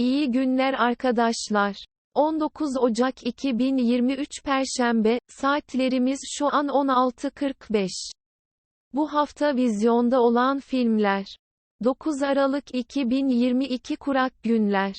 İyi günler arkadaşlar. 19 Ocak 2023 Perşembe, saatlerimiz şu an 16.45. Bu hafta vizyonda olan filmler. 9 Aralık 2022 Kurak Günler.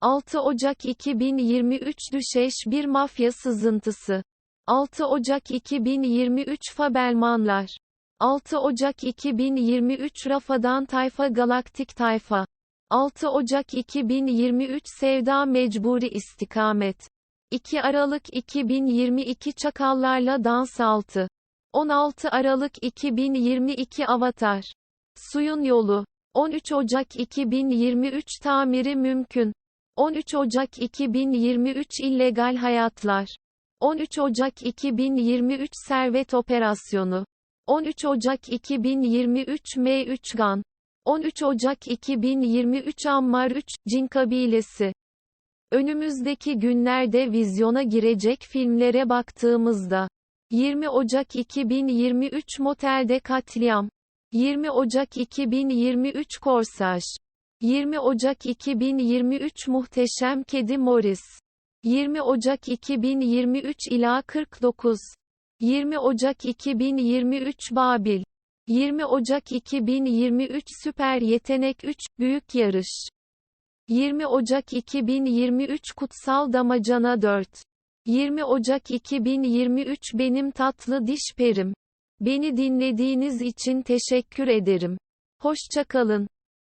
6 Ocak 2023 Düşeş bir mafya sızıntısı. 6 Ocak 2023 Fabelmanlar. 6 Ocak 2023 Rafadan Tayfa Galaktik Tayfa. 6 Ocak 2023 Sevda Mecburi İstikamet. 2 Aralık 2022 Çakallarla Dans 6. 16 Aralık 2022 Avatar. Suyun Yolu. 13 Ocak 2023 Tamiri Mümkün. 13 Ocak 2023 İllegal Hayatlar. 13 Ocak 2023 Servet Operasyonu. 13 Ocak 2023 M3 Gan. 13 Ocak 2023 Ammar 3, Cin Kabilesi. Önümüzdeki günlerde vizyona girecek filmlere baktığımızda. 20 Ocak 2023 Motelde Katliam. 20 Ocak 2023 Korsaj. 20 Ocak 2023 Muhteşem Kedi Morris. 20 Ocak 2023 ila 49. 20 Ocak 2023 Babil. 20 Ocak 2023 Süper Yetenek 3 Büyük Yarış. 20 Ocak 2023 Kutsal Damacana 4. 20 Ocak 2023 Benim Tatlı Diş Perim. Beni dinlediğiniz için teşekkür ederim. Hoşçakalın.